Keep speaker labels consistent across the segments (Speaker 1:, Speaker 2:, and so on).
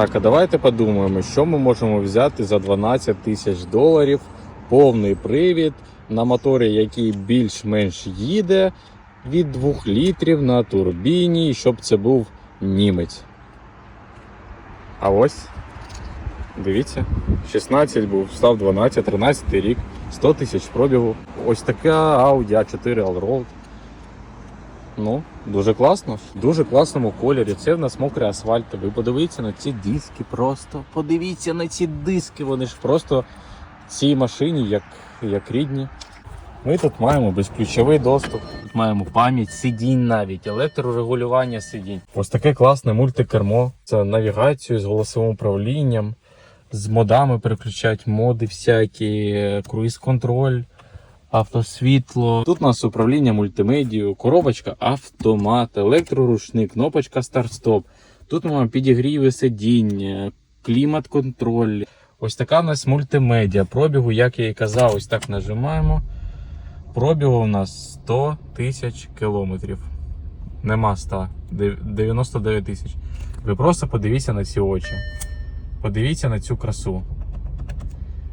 Speaker 1: Так, а давайте подумаємо, що ми можемо взяти за 12 тисяч доларів повний привід на моторі, який більш-менш їде від 2 літрів на турбіні, щоб це був німець. А ось, дивіться, 16 був, став 12, 13 рік, 100 тисяч пробігу. Ось така Audi A4 Allroad. Ну, дуже класно. В дуже класному кольорі. Це в нас мокрий асфальт. Ви подивіться на ці диски просто. Подивіться на ці диски. Вони ж просто цій машині як, як рідні. Ми тут маємо безключовий доступ, тут маємо пам'ять сидінь навіть, електрорегулювання сидінь. Ось таке класне мультикермо. Це навігацію з голосовим управлінням, з модами переключають моди всякі, круїз-контроль автосвітло. Тут у нас управління мультимедією, коробочка автомат, електроручник, кнопочка старт-стоп. Тут ми маємо підігріви сидіння, клімат-контроль. Ось така у нас мультимедіа. Пробігу, як я і казав, ось так нажимаємо. Пробігу у нас 100 тисяч кілометрів. Нема 100, 99 тисяч. Ви просто подивіться на ці очі. Подивіться на цю красу.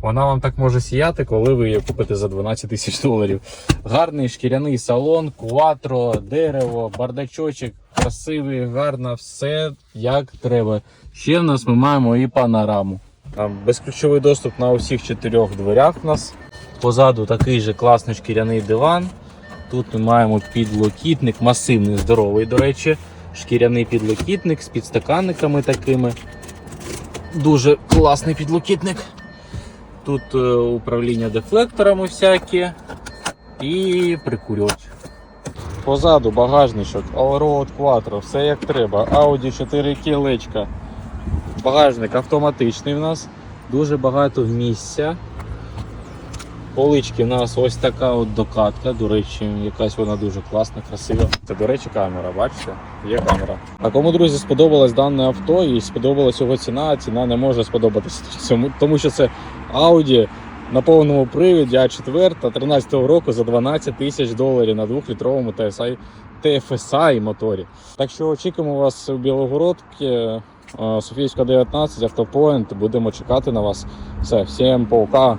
Speaker 1: Вона вам так може сіяти, коли ви її купите за 12 тисяч доларів. Гарний шкіряний салон, кватро, дерево, бардачочок, красивий, гарно, все як треба. Ще в нас ми маємо і панораму. Там безключовий доступ на усіх чотирьох дверях у нас. Позаду такий же класний шкіряний диван. Тут ми маємо підлокітник, масивний, здоровий, до речі. Шкіряний підлокітник з підстаканниками такими. Дуже класний підлокітник. Тут е, управління дефлекторами всякі і прикурювач. Позаду багажничок, Allroad Quattro, все як треба. Audi 4 кілечка. Багажник автоматичний в нас, дуже багато місця. Полички в нас ось така от докатка, до речі, якась вона дуже класна, красива. Це, до речі, камера, бачите? Є камера. А кому, друзі, сподобалось дане авто і сподобалась його ціна, ціна не може сподобатися. Тому що це Audi на повному привіді А4 13 року за 12 тисяч доларів на 2-літровому TSI, TFSI моторі. Так що очікуємо вас у Білогородці, е, Софійська 19, Автопоінт. Будемо чекати на вас. Все, всім пока.